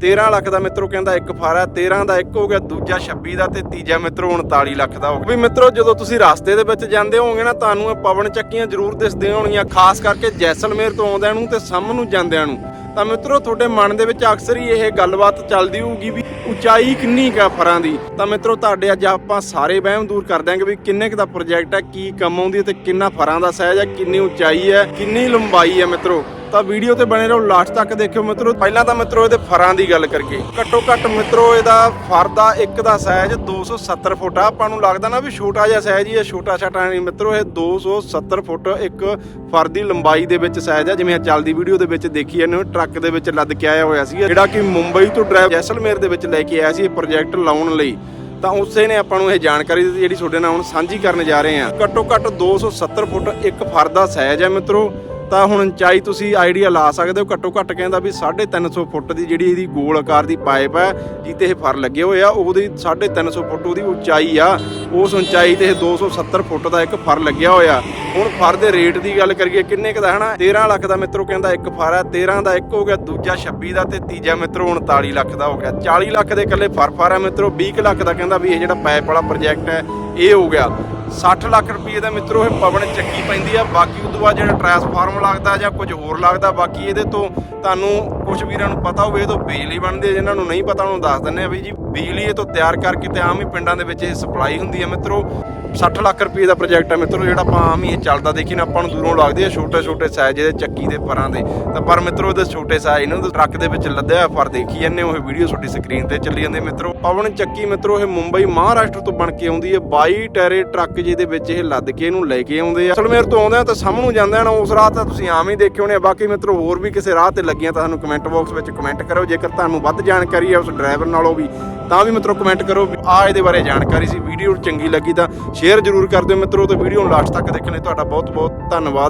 13 ਲੱਖ ਦਾ ਮਿੱਤਰੋ ਕਹਿੰਦਾ ਇੱਕ ਫਾਰ ਹੈ 13 ਦਾ ਇੱਕ ਹੋ ਗਿਆ, ਦੂਜਾ 26 ਦਾ ਤੇ ਤੀਜਾ ਮਿੱਤਰੋ 39 ਲੱਖ ਦਾ ਹੋ ਗਿਆ। ਵੀ ਮਿੱਤਰੋ, ਜਦੋਂ ਤੁਸੀਂ ਰਸਤੇ ਦੇ ਵਿੱਚ ਜਾਂਦੇ ਹੋਵੋਗੇ ਨਾ, ਤੁਹਾਨੂੰ ਇਹ ਪਵਨ ਚੱਕੀਆਂ ਜ਼ਰੂਰ ਦਿਸਦੀਆਂ ਹੋਣਗੀਆਂ, ਖਾਸ ਕਰਕੇ ਜੈਸਲਮੇਰ ਤੋਂ ਆਉਂਦਿਆਂ ਨੂੰ ਤੇ ਸਾਹਮਣ ਨੂੰ ਜਾਂਦਿਆਂ ਨੂੰ। ਤਾਂ ਮਿੱਤਰੋ, ਤੁਹਾਡੇ ਮਨ ਦੇ ਵਿੱਚ ਅਕਸਰ ਹੀ ਇਹ ਗੱਲਬਾਤ ਚੱਲਦੀ ਹੋਊਗੀ ਵੀ ਉਚਾਈ ਕਿੰਨੀ ਕਾ ਫਰਾਂ ਦੀ। ਤਾਂ ਮਿੱਤਰੋ, ਤੁਹਾਡੇ ਅੱਜ ਆਪਾਂ ਸਾਰੇ ਵਹਿਮ ਦੂਰ ਕਰ ਦਿਆਂਗੇ ਵੀ ਕਿੰਨੇ ਕੁ ਦਾ ਪ੍ਰੋਜੈਕਟ ਹੈ ਕੀ ਕੰਮ ਆਉਂਦੀ ਹੈ ਤੇ ਕਿੰਨਾ ਫਰਾਂ ਦਾ ਸਹਿਜ ਹੈ ਕਿੰਨੀ ਉਚਾਈ ਹੈ, ਕਿੰਨੀ ਲੰਬਾਈ ਹੈ ਮਿੱਤਰੋ। ਤਾਂ ਵੀਡੀਓ ਤੇ ਬਣੇ ਰਹੋ ਲਾਸਟ ਤੱਕ ਦੇਖਿਓ ਮਿੱਤਰੋ। ਪਹਿਲਾਂ ਤਾਂ ਮਿੱਤਰੋ ਇਹਦੇ ਫਰਾਂ ਦੀ ਗੱਲ ਕਰੀਏ। ਘੱਟੋ ਘੱਟ ਮਿੱਤਰੋ ਇਹਦਾ ਫਰ ਦਾ ਇੱਕ ਦਾ ਸਾਈਜ਼ 270 ਫੁੱਟ ਆ। ਆਪਾਂ ਨੂੰ ਲੱਗਦਾ ਨਾ ਵੀ ਛੋਟਾ ਜਿਹਾ ਸਾਈਜ਼ ਹੀ ਹੈ ਛੋਟਾ ਛਾਟਾ ਨਹੀਂ। ਮਿੱਤਰੋ, ਇਹ 270 ਫੁੱਟ ਇੱਕ ਫਰ ਦੀ ਲੰਬਾਈ ਦੇ ਵਿੱਚ ਸਾਈਜ਼ ਹੈ ਜਿਵੇਂ ਚੱਲਦੀ ਵੀਡੀਓ ਦੇ ਵਿੱਚ ਦੇਖੀ ਇਹਨੂੰ ਟਰੱਕ ਦੇ ਵਿੱਚ ਲੱਦ ਕੇ ਆਇਆ ਹੋਇਆ ਸੀ ਜਿਹੜਾ ਕਿ ਮੁੰਬਈ ਤੋਂ ਡਰਾਈਵ ਜੈਸਲਮੇਰ ਦੇ ਵਿੱਚ ਲੈ ਕੇ ਆਇਆ ਸੀ ਇਹ ਪ੍ਰੋਜੈਕਟ ਲਾਉਣ ਲਈ। ਤਾਂ ਉਸੇ ਨੇ ਆਪਾਂ ਨੂੰ ਇਹ ਜਾਣਕਾਰੀ ਦਿੱਤੀ, ਜਿਹੜੀ ਤੁਹਾਡੇ ਨਾਲ ਹੁਣ ਸਾਂਝੀ ਕਰਨ ਜਾ ਰਹੇ ਹਾਂ। ਘੱਟੋ ਘੱਟ 270 ਫੁੱਟ ਇੱਕ ਫਰ ਦਾ ਸਾਈਜ਼ ਹੈ ਮਿੱਤਰੋ। ਤਾਂ ਹੁਣ ਉਚਾਈ ਤੁਸੀਂ ਆਈਡੀਆ ਲਾ ਸਕਦੇ ਹੋ ਘੱਟੋ ਘੱਟ ਕਹਿੰਦਾ ਵੀ 350 ਫੁੱਟ ਦੀ ਜਿਹੜੀ ਇਹਦੀ ਗੋਲ ਆਕਾਰ ਦੀ ਪਾਈਪ ਹੈ ਜਿੱਤੇ ਇਹ ਫਰ ਲੱਗੇ ਹੋਏ ਆ, ਉਹਦੀ 350 ਫੁੱਟ ਉਹਦੀ ਉਚਾਈ ਆ, ਉਸ ਉਚਾਈ ਤੇ ਇਹ 270 ਫੁੱਟ ਦਾ ਇੱਕ ਫਰ ਲੱਗਿਆ ਹੋਇਆ। ਹੁਣ ਫਰ ਦੇ ਰੇਟ ਦੀ ਗੱਲ ਕਰੀਏ, ਕਿੰਨੇ ਕੁ ਦਾ, ਹਨਾ? 13 ਲੱਖ ਦਾ ਮਿੱਤਰੋ ਕਹਿੰਦਾ ਇੱਕ ਫਰ ਹੈ 13 ਦਾ ਇੱਕ ਹੋ ਗਿਆ, ਦੂਜਾ 26 ਦਾ ਤੇ ਤੀਜਾ ਮਿੱਤਰੋ 39 ਲੱਖ ਦਾ ਹੋ ਗਿਆ। 40 ਲੱਖ ਦੇ ਇਕੱਲੇ ਫਰ ਫਰ ਹੈ ਮਿੱਤਰੋ 20 ਕੁ ਲੱਖ ਦਾ ਕਹਿੰਦਾ ਵੀ ਇਹ ਜਿਹੜਾ ਪਾਈਪ ਵਾਲਾ ਪ੍ਰੋਜੈਕਟ ਹੈ, ਇਹ ਹੋ ਗਿਆ। 60 ਲੱਖ ਰੁਪਏ ਦਾ ਮਿੱਤਰੋ, ਇਹ ਪਵਨ ਚੱਕੀ ਪੈਂਦੀ ਆ। ਬਾਕੀ ਉਦੋਂ ਬਾਅਦ ਜਿਹੜਾ ਟਰਾਂਸਫਾਰਮ ਲੱਗਦਾ ਜਾਂ ਕੁਝ ਹੋਰ ਲੱਗਦਾ, ਬਾਕੀ ਇਹਦੇ ਤੋਂ ਤੁਹਾਨੂੰ ਕੁਝ ਵੀਰਾਂ ਨੂੰ ਪਤਾ ਹੋਵੇ, ਇਹ ਤੋਂ ਬਿਜਲੀ ਬਣਦੀ ਹੈ ਜਿਨ੍ਹਾਂ ਨੂੰ ਨਹੀਂ ਪਤਾ, ਉਹਨੂੰ ਦੱਸ ਦਿੰਦੇ ਆ ਵੀ ਜੀ, ਬਿਜਲੀ ਇਹ ਤੋਂ ਤਿਆਰ ਕਰਕੇ ਤੇ ਆਮ ਹੀ ਪਿੰਡਾਂ ਦੇ ਵਿੱਚ ਇਹ ਸਪਲਾਈ ਹੁੰਦੀ ਹੈ ਮਿੱਤਰੋ। 60 ਲੱਖ ਰੁਪਏ ਦਾ ਪ੍ਰੋਜੈਕਟ ਹੈ ਮਿੱਤਰੋ, ਜਿਹੜਾ ਆਪਾਂ ਆਮ ਹੀ ਇਹ ਚੱਲਦਾ, ਦੇਖੀ ਨਾ, ਆਪਾਂ ਨੂੰ ਦੂਰੋਂ ਲੱਗਦੇ ਆ ਛੋਟੇ ਛੋਟੇ ਸਾਈਜ਼ ਦੇ ਚੱਕੀ ਦੇ ਪਰਾਂ ਦੇ। ਤਾਂ ਪਰ ਮਿੱਤਰੋ, ਇਹਦੇ ਛੋਟੇ ਸਾਈਜ਼ ਇਹਨਾਂ ਦੇ ਟਰੱਕ ਦੇ ਵਿੱਚ ਲੱਦਿਆ ਹੋਇਆ ਫਰ ਦੇਖੀ ਜਾਂਦੇ ਉਹ ਵੀਡੀਓ ਤੁਹਾਡੀ ਸਕਰੀਨ ਤੇ ਚੱਲੀ ਜਾਂਦੇ ਮਿੱਤਰੋ। ਪਵਨ ਚੱਕੀ ਮਿੱਤਰੋ, ਇਹ ਮੁੰਬਈ ਮਹਾਰਾਸ਼ਟਰ ਤੋਂ ਬਣ ਕੇ ਆਉਂਦੀ ਹੈ 22 ਟੈਰੇ ਟਰੱਕ ਜਿਹਦੇ ਵਿੱਚ ਇਹ ਲੱਦ ਕੇ ਇਹਨੂੰ ਲੈ ਕੇ ਆਉਂਦੇ ਆ। ਅਸਲਮੇਰ ਤੋਂ ਆਉਂਦੇ ਆ ਤਾਂ ਸਾਹਮਣੇ ਜਾਂਦੇ ਆ ਉਸ ਰਾਹ ਤਾਂ ਤੁਸੀਂ ਆਮ ਹੀ ਦੇਖੇ ਹੋਣੇ ਆ। ਬਾਕੀ ਮਿੱਤਰੋ, ਹੋਰ ਵੀ ਕਿਸੇ ਰਾਹ ਤੇ ਲੱਗੀਆਂ ਤਾਂ ਸਾਨੂੰ ਕਮੈਂਟ ਬਾਕਸ ਵਿੱਚ ਕਮੈਂਟ ਕਰੋ ਜੇਕਰ ਤੁਹਾਨੂੰ ਵੱਧ ਜਾਣਕਾਰੀ ਹੈ ਉਸ ਡਰਾਈਵਰ ਨਾਲੋਂ ਵੀ, ਤਾਂ ਵੀ ਮਿੱਤਰੋ ਕਮੈਂਟ ਕਰੋ ਵੀ ਆ ਇਹਦੇ ਬਾਰੇ ਜਾਣਕਾਰੀ ਸੀ ਵੀਡੀਓ ਚੰਗੀ ਲੱਗੀ ਤਾਂ ਸ਼ੇਅਰ ਜ਼ਰੂਰ ਕਰ ਦਿਓ ਮਿੱਤਰੋ ਤੇ ਵੀਡੀਓ ਨੂੰ ਲਾਸਟ ਤੱਕ ਦੇਖਣ ਲਈ ਤੁਹਾਡਾ ਬਹੁਤ ਬਹੁਤ ਧੰਨਵਾਦ।